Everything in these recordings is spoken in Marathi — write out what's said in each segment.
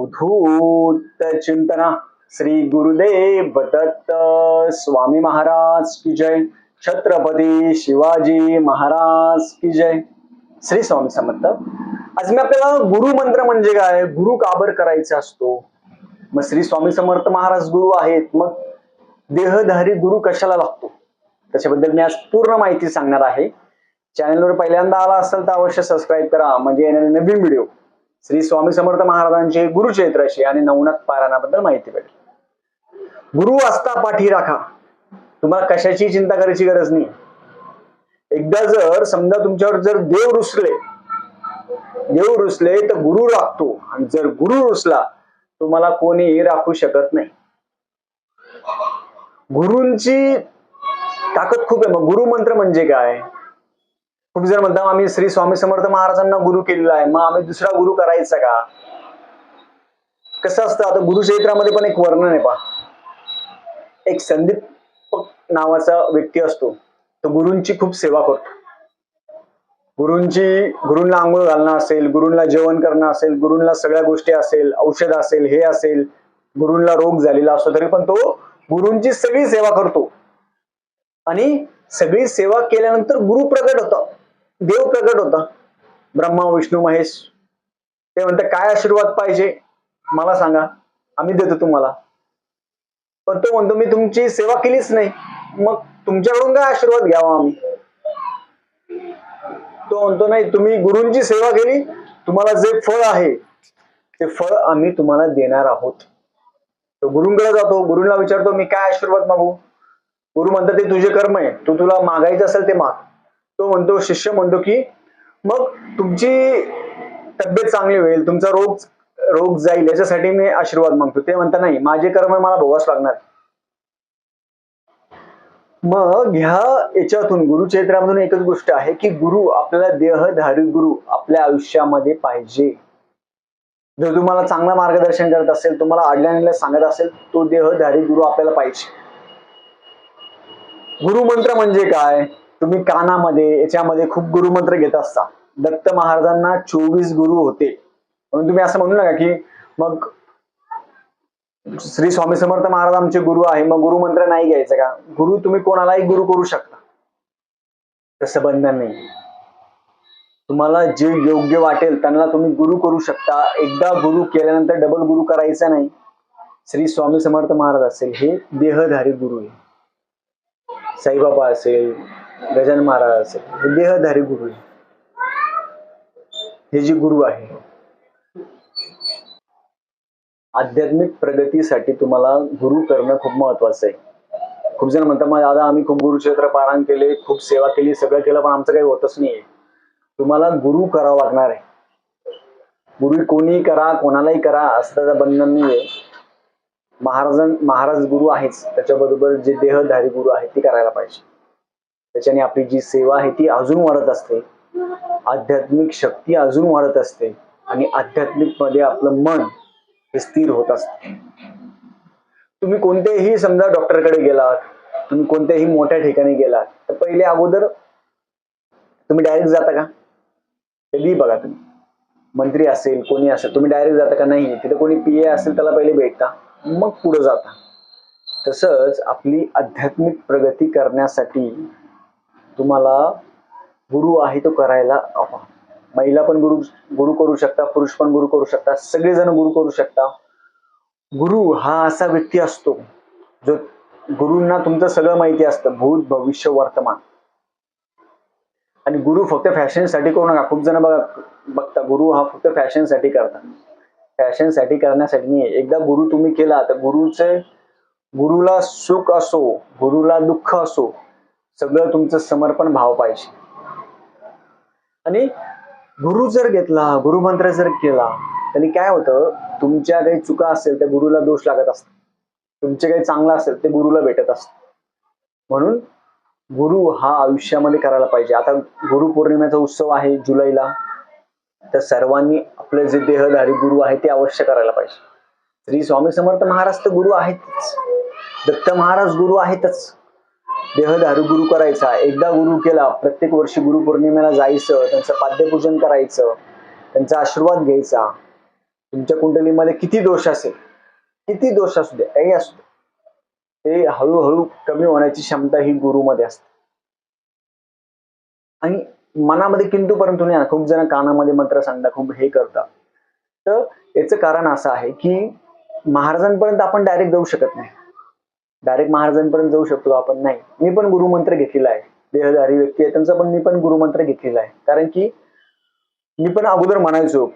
अवधूत चिंतना श्री गुरुदेव दत्त स्वामी महाराज की जय. छत्रपती शिवाजी महाराज की जय. श्री स्वामी समर्थ. आज मी आपल्याला गुरु मंत्र म्हणजे काय? गुरु काबर करायचा असतो? मग श्री स्वामी समर्थ महाराज गुरु आहेत. मग देहधारी गुरु कशाला लागतो? त्याच्याबद्दल मी आज पूर्ण माहिती सांगणार आहे. चॅनलवर पहिल्यांदा आला असेल तर अवश्य सबस्क्राईब करा. म्हणजे येणारे नवीन व्हिडिओ श्री स्वामी समर्थ महाराजांचे गुरुचैत्राशी आणि नवनाथ पारायणाबद्दल माहिती भेटेल. गुरु असता पाठी राखा. तुम्हाला कशाची चिंता करायची गरज नाही. एकदा जर समजा तुमच्यावर जर देव रुसले देव रुसले तर गुरु राखतो. आणि जर गुरु रुसला तुम्हाला कोणीही राखू शकत नाही. गुरूंची ताकद खूप आहे. मग गुरु मंत्र म्हणजे काय? तुम्ही जर म्हणता आम्ही श्री स्वामी समर्थ महाराजांना गुरु केलेला आहे मग आम्ही दुसरा गुरु करायचा का? कसं असतं आता गुरुचरित्रामध्ये पण एक वर्णन आहे पा एक संदीप नावाचा व्यक्ती असतो तो गुरूंची खूप सेवा करतो. गुरूंची गुरूंना आंघोळ घालणं असेल गुरूंना जेवण करणं असेल गुरूंना सगळ्या गोष्टी असेल औषध असेल हे असेल गुरूंना रोग झालेला असतो तरी पण तो गुरूंची सगळी सेवा करतो. आणि सगळी सेवा केल्यानंतर गुरु प्रगट होतं. देव प्रकट होता. ब्रह्मा विष्णू महेश. ते म्हणतात काय आशीर्वाद पाहिजे? मला सांगा. आम्ही देतो तुम्हाला. पण तो म्हणतो मी तुमची सेवा केलीच नाही. मग तुमच्याकडून काय आशीर्वाद घ्यावा आम्ही? तो म्हणतो नाही तुम्ही गुरुंची सेवा केली. तुम्हाला जे फळ आहे ते फळ आम्ही तुम्हाला देणार आहोत. तो गुरुंकडे जातो. गुरुंना विचारतो मी काय आशीर्वाद मागू? गुरु म्हणतात ते तुझे कर्म आहे. तू तुला मागायचं असेल ते माग. तो म्हणतो शिष्य म्हणतो की मग तुमची तब्येत चांगली होईल तुमचा रोग रोग जाईल याच्यासाठी मी आशीर्वाद मागतो. ते म्हणता नाही माझे कर्म मला भोगास लागणार. मग ह्या याच्यातून गुरुचरित्रामधून एकच गोष्ट आहे की गुरु आपल्याला देहधारी गुरु आपल्या आयुष्यामध्ये पाहिजे. जर तुम्हाला चांगलं मार्गदर्शन करत असेल तुम्हाला अडल्याने सांगत असेल तो देहधारी गुरु आपल्याला पाहिजे. गुरुमंत्र म्हणजे काय? तुम्ही कानामध्ये याच्यामध्ये खूप गुरुमंत्र घेत असता. दत्त महाराजांना चोवीस गुरु होते. म्हणून तुम्ही असं म्हणू नका की मग श्री स्वामी समर्थ महाराज आमचे गुरु आहे मग गुरुमंत्र नाही घ्यायचं का? गुरु तुम्ही कोणालाही गुरु करू शकता. तसं बंधन नाही. तुम्हाला जे योग्य वाटेल त्यांना तुम्ही गुरु करू शकता. एकदा गुरु केल्यानंतर डबल गुरु करायचा नाही. श्री स्वामी समर्थ महाराज असेल हे देहधारी गुरु आहे. साईबाबा असेल गजान महाराज असेल म्हणजे देहधारी गुरु हे जे गुरु आहे. आध्यात्मिक प्रगतीसाठी तुम्हाला गुरु करणं खूप महत्वाचं आहे. खूप जण म्हणतात मग दादा आम्ही खूप गुरुक्षेत्र पारायण केले खूप सेवा केली सगळं केलं पण आमचं काही होतच नाहीये. तुम्हाला गुरु करावं लागणार आहे. गुरु कोणीही करा कोणालाही करा असं त्याचं बंधन नाहीये. महाराजां महाराज गुरु आहेच. त्याच्याबरोबर जे देहधारी गुरु आहेत ती करायला पाहिजे. त्याच्याने आपली जी सेवा आहे ती अजून वाढत असते. आध्यात्मिक शक्ती अजून वाढत असते आणि आध्यात्मिकमध्ये आपलं मन हे स्थिर होत असते. तुम्ही कोणत्याही समजा डॉक्टरकडे गेलात तुम्ही कोणत्याही मोठ्या ठिकाणी गेलात तर पहिले अगोदर तुम्ही डायरेक्ट जाता का? कधी बघा तुम्ही. मंत्री असेल कोणी असेल तुम्ही डायरेक्ट जाता का? नाही. तिथे कोणी पी ए असेल त्याला पहिले भेटता. मग पुढे जाता. तसंच आपली आध्यात्मिक प्रगती करण्यासाठी तुम्हाला गुरु आहे तो करायला हवा. महिला पण गुरु गुरु करू शकता पुरुष पण गुरु करू शकता सगळेजण गुरु करू शकता. गुरु हा असा व्यक्ती असतो जो गुरुंना तुमचं सगळं माहिती असतं भूत भविष्य वर्तमान. आणि गुरु फक्त फॅशनसाठी करू नका. खूप जण बघा बघता गुरु हा फक्त फॅशनसाठी करता फॅशनसाठी करण्यासाठी नाही. एकदा गुरु तुम्ही केला तर गुरुचे गुरुला सुख असो गुरुला दुःख असो सगळं तुमचं समर्पण भाव पाहिजे. आणि गुरु जर घेतला गुरुमंत्र जर केला त्यांनी काय होतं? तुमच्या काही चुका असेल त्या गुरुला दोष लागत असतात. तुमचे काही चांगलं असेल ते गुरुला भेटत असत. म्हणून गुरु हा आयुष्यामध्ये करायला पाहिजे. आता गुरुपौर्णिमेचा उत्सव आहे जुलैला. तर सर्वांनी आपले जे देहधारी गुरु आहे ते अवश्य करायला पाहिजे. श्री स्वामी समर्थ महाराज तर गुरु आहेतच. दत्त महाराज गुरु आहेतच. देहधारू गुरु करायचा. एकदा गुरु केला प्रत्येक वर्षी गुरुपौर्णिमेला जायचं त्यांचं पाद्यपूजन करायचं त्यांचा आशीर्वाद घ्यायचा. तुमच्या कुंडलीमध्ये किती दोष असेल? किती दोष असू दे काही असू दे. ते हळूहळू कमी होण्याची क्षमता ही गुरुमध्ये असते. आणि मनामध्ये किंतू परंतु नाही खूप जण कानामध्ये मंत्र सांगता खूप हे करतात. तर याचं कारण असं आहे की महाराजांपर्यंत आपण डायरेक्ट जाऊ शकत नाही. डायरेक्ट महाराजांपर्यंत जाऊ शकतो आपण. नाही मी पण गुरुमंत्र घेतलेला आहे. देहधारी व्यक्ती आहे त्यांचा पण मी पण गुरुमंत्र घेतलेला आहे. कारण की मी पण अगोदर म्हणायचो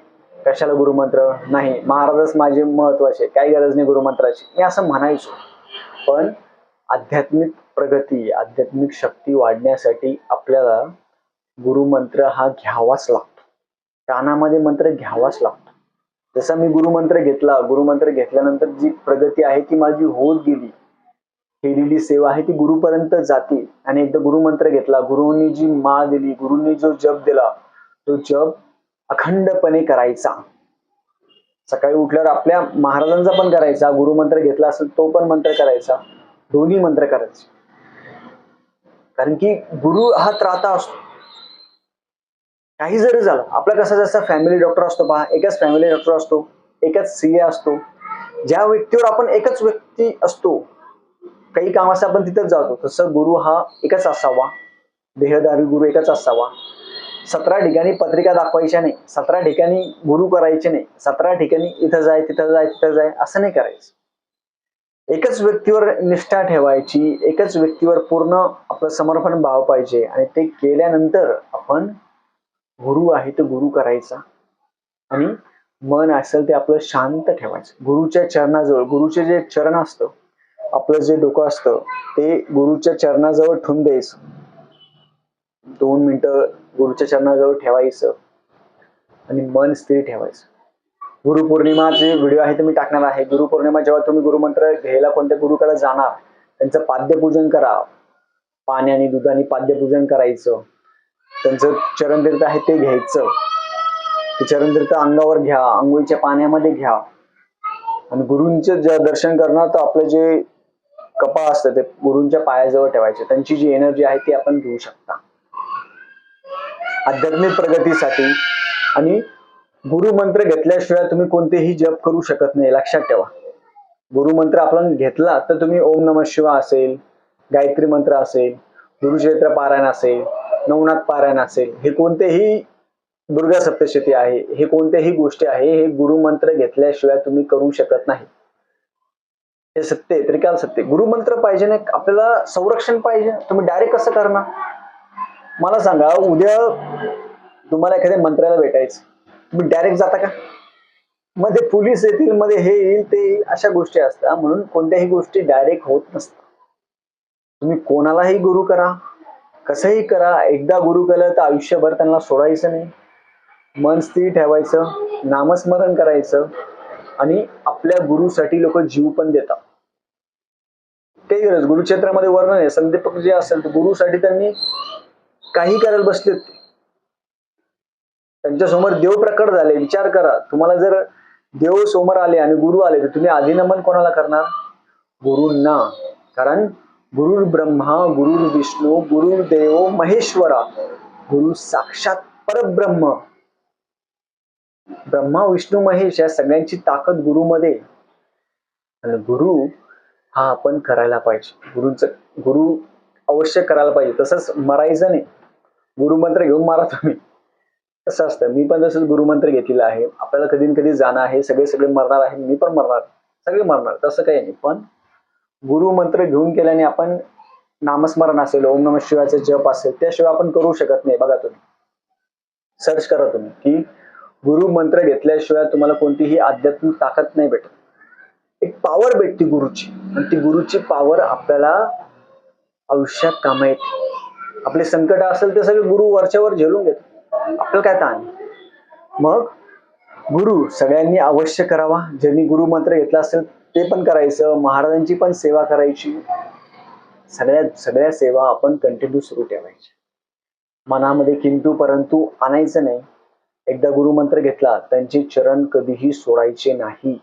कशाला गुरुमंत्र? नाही महाराजच माझे महत्त्वाचे काही गरज नाही गुरुमंत्राची. मी असं म्हणायचो. पण आध्यात्मिक प्रगती आध्यात्मिक शक्ती वाढण्यासाठी आपल्याला गुरुमंत्र हा घ्यावाच लागतो. कानामध्ये मंत्र घ्यावाच लागतो. जसा मी गुरुमंत्र घेतला गुरुमंत्र घेतल्यानंतर जी प्रगती आहे ती माझी होत गेली केलेली सेवा आहे ती गुरुपर्यंत जाते. आणि एकदा गुरुमंत्र घेतला गुरुंनी जी माळ दिली गुरुंनी जो जप दिला तो जप अखंडपणे करायचा. सकाळी उठल्यावर आपल्या महाराजांचा पण करायचा गुरुमंत्र घेतला असेल तो पण मंत्र करायचा दोन्ही मंत्र करायचे. कारण की गुरु हा त्राता असतो. काही जरी झालं आपला कसा जसा फॅमिली डॉक्टर असतो पहा एकच फॅमिली डॉक्टर असतो एकच सीए असतो. ज्या व्यक्तीवर आपण एकच व्यक्ती असतो काही कामासाठी आपण तिथंच जातो. तसं गुरु हा एकच असावा. देहदारी गुरु एकच असावा. सतरा ठिकाणी पत्रिका दाखवायच्या नाही. सतरा ठिकाणी गुरु करायचे नाही. सतरा ठिकाणी इथं जाय तिथं जाय तिथं जाय असं नाही करायचं. एकच व्यक्तीवर निष्ठा ठेवायची एकच व्यक्तीवर पूर्ण आपलं समर्पण भाव पाहिजे आणि ते केल्यानंतर आपण गुरु आहे तो गुरु करायचा. आणि मन असेल ते आपलं शांत ठेवायचं. गुरुच्या चरणाजवळ गुरुचे जे चरण असतं आपलं जे डोकं असतं ते गुरुच्या चरणाजवळ ठेवून द्यायचं. दोन मिनिटं गुरुच्या चरणाजवळ ठेवायचं आणि मन स्थिर ठेवायचं. गुरुपौर्णिमाचे व्हिडिओ आहे ते मी टाकणार आहे. गुरुपौर्णिमा जेव्हा तुम्ही गुरुमंत्र घ्यायला कोणत्या गुरुकडे जाणार त्यांचं पाद्यपूजन करा. पाण्याने दुधाने पाद्यपूजन करायचं. त्यांचं चरणतीर्थ आहे ते घ्यायचं. ते चरणतीर्थ अंगावर घ्या आंघोळीच्या पाण्यामध्ये घ्या. आणि गुरूंचं जे दर्शन करणार तर आपलं जे कपाळ असतं ते गुरूंच्या पायाजवळ ठेवायचे. त्यांची जी एनर्जी आहे ती आपण घेऊ शकता. आध्यात्मिक प्रगतीसाठी आणि गुरुमंत्र घेतल्याशिवाय तुम्ही कोणतेही जप करू शकत नाही. लक्षात ठेवा. गुरुमंत्र आपण घेतला तर तुम्ही ओम नम शिवा असेल गायत्री मंत्र असेल गुरुचरित्र पारायण असेल नवनाथ पारायण असेल हे कोणतेही दुर्गा सप्तशती आहे हे कोणत्याही गोष्टी आहे हे गुरुमंत्र घेतल्याशिवाय तुम्ही करू शकत नाही. हे सत्य आहे त्रिकाल सत्य गुरुमंत्र पाहिजे ना आपल्याला संरक्षण पाहिजे. तुम्ही डायरेक्ट कसं करणार? मला सांगा उद्या तुम्हाला एखाद्या मंत्र्याला भेटायचं. तुम्ही डायरेक्ट जाता का? मध्ये पोलीस येतील मध्ये हे येईल ते येईल अशा गोष्टी असतात. म्हणून कोणत्याही गोष्टी डायरेक्ट होत नसतात. तुम्ही कोणालाही गुरु करा. कसंही करा. एकदा गुरु केलं तर आयुष्यभर त्यांना सोडायचं नाही. मन स्थिर ठेवायचं. नामस्मरण करायचं. आणि आपल्या गुरुसाठी लोक जीव पण देतात. काही गरज गुरुक्षेत्रामध्ये वर्णन आहे. संदीपक जे असेल तर गुरुसाठी त्यांनी काही करायला बसलेत ते. त्यांच्यासमोर देव प्रकट झाले. विचार करा. तुम्हाला जर देव समोर आले आणि गुरु आले तर तुम्ही आधी नमन कोणाला करणार? गुरुंना. कारण गुरुर ब्रह्मा गुरुर विष्णू गुरुर देव महेश्वरा गुरु साक्षात परब्रह्म. ब्रह्मा विष्णू महेश या सगळ्यांची ताकद गुरुमध्ये आणि गुरु हा आपण करायला पाहिजे. गुरुच गुरु अवश्य करायला पाहिजे. तसंच मरायचं नाही. गुरुमंत्र घेऊन मारा तुम्ही. कसं असतं. मी पण तसंच गुरुमंत्र घेतलेलं आहे. आपल्याला कधी न कधी जाणं आहे. सगळे सगळे मरणार आहे. मी पण मरणार. सगळे मरणार. तसं काही नाही. पण गुरुमंत्र घेऊन केल्याने आपण नामस्मरण असेल ओम नम शिवायचं जप असेल त्याशिवाय आपण करू शकत नाही. बघा तुम्ही. सर्च करा तुम्ही की गुरु मंत्र घेतल्याशिवाय तुम्हाला कोणतीही आध्यात्मिक ताकद नाही भेटत. एक पॉवर भेटते गुरुची. आणि ती गुरुची पॉवर आपल्याला आयुष्यात कामा येते. आपले संकट असेल ते सगळे गुरु वरच्यावर झेलून घेतो आपल्याला काय ताण? मग गुरु सगळ्यांनी अवश्य करावा. ज्यांनी गुरु मंत्र घेतला असेल ते पण करायचं. महाराजांची पण सेवा करायची. सगळ्या सगळ्या सेवा आपण कंटिन्यू सुरू ठेवायची मनामध्ये किंतु परंतु आणायचं नाही. एकदा गुरुमंत्र घेतला त्यांचे चरण कधीही सोडायचे नाही.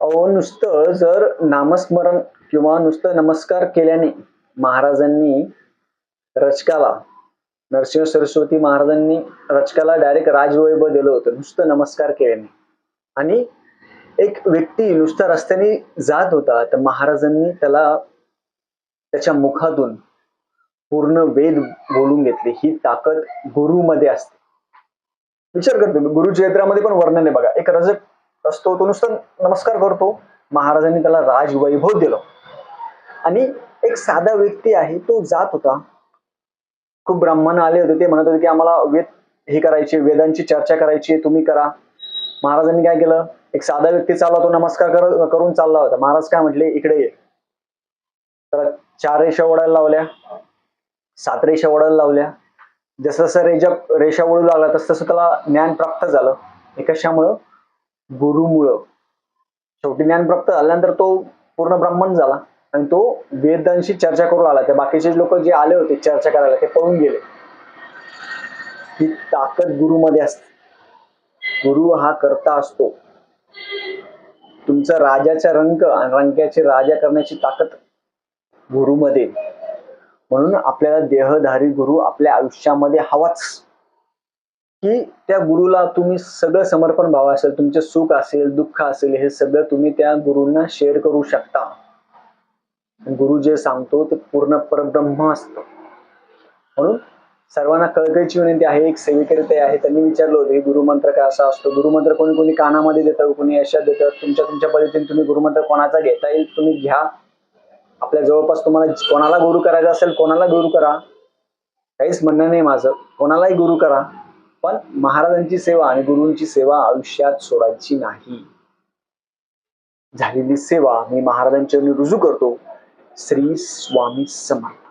अहो नुसतं जर नामस्मरण किंवा नुसतं नमस्कार केल्याने महाराजांनी रचकाला नरसिंह सरस्वती महाराजांनी रचकाला डायरेक्ट राजवैभव दिलं होतं नुसतं नमस्कार केल्याने. आणि एक व्यक्ती नुसता रस्त्याने जात होता तर महाराजांनी त्याला त्याच्या मुखातून पूर्ण वेद बोलून घेतले. ही ताकद गुरुमध्ये असते. विचार करतो मी. गुरुचरित्रामध्ये पण वर्णन आहे बघा. एक रजक असतो तो नुसतं नमस्कार करतो. महाराजांनी त्याला राजवैभव दिलं. आणि एक साधा व्यक्ती आहे तो जात होता. खूप ब्राह्मण आले होते. ते म्हणत होते की आम्हाला वेद हे करायचे वेदांची चर्चा करायची तुम्ही करा. महाराजांनी काय केलं? एक साधा व्यक्ती चालला तो नमस्कार कर- करून चालला होता. महाराज काय म्हटले? इकडे ये. तर चार रेषा ओढायला लावल्या. सात रेषा ओढायला लावल्या. जसं जसं रेषा रेषा वळू लागला तसं तसं त्याला ज्ञान प्राप्त झालं. हे कशामुळं गुरुमुळं. शेवटी ज्ञान प्राप्त झाल्यानंतर तो पूर्ण ब्राह्मण झाला. आणि तो वेदांशी चर्चा करू आला त्या बाकीचे लोक जे आले होते चर्चा करायला ते पळून गेले. ही ताकद गुरुमध्ये असते. गुरु हा करता असतो. तुमचा राजाचा रंग आणि रंक्याचे राजा करण्याची ताकद गुरुमध्ये. म्हणून आपल्याला देहधारी गुरु आपल्या आयुष्यामध्ये हवाच. की त्या गुरुला तुम्ही सगळं समर्पण भाव असेल तुमचे सुख असेल दुःख असेल हे सगळं तुम्ही त्या गुरुंना शेअर करू शकता. गुरु जे सांगतो ते पूर्ण परब्रह्म असतं. म्हणून सर्वांना कळकळीची विनंती आहे एक सेविकरिते आहे. त्यांनी विचारलं होतं की गुरुमंत्र काय असा असतो? गुरुमंत्र कोणी कोणी कानामध्ये देतं कोणी यशात देतं? तुमच्या तुमच्या पद्धतीने तुम्ही गुरुमंत्र कोणाचा घेता येईल? तुम्ही घ्या. आपल्या जवळपास तुम्हाला कोणाला गुरु करायचा असेल कोणाला गुरु करा. काहीच म्हणणं नाही माझं. कोणालाही गुरु करा. पण महाराजांची सेवा आणि गुरूंची सेवा आयुष्यात सोडायची नाही. झालेली सेवा मी महाराजांच्या रुजू करतो. श्री स्वामी समर्थ.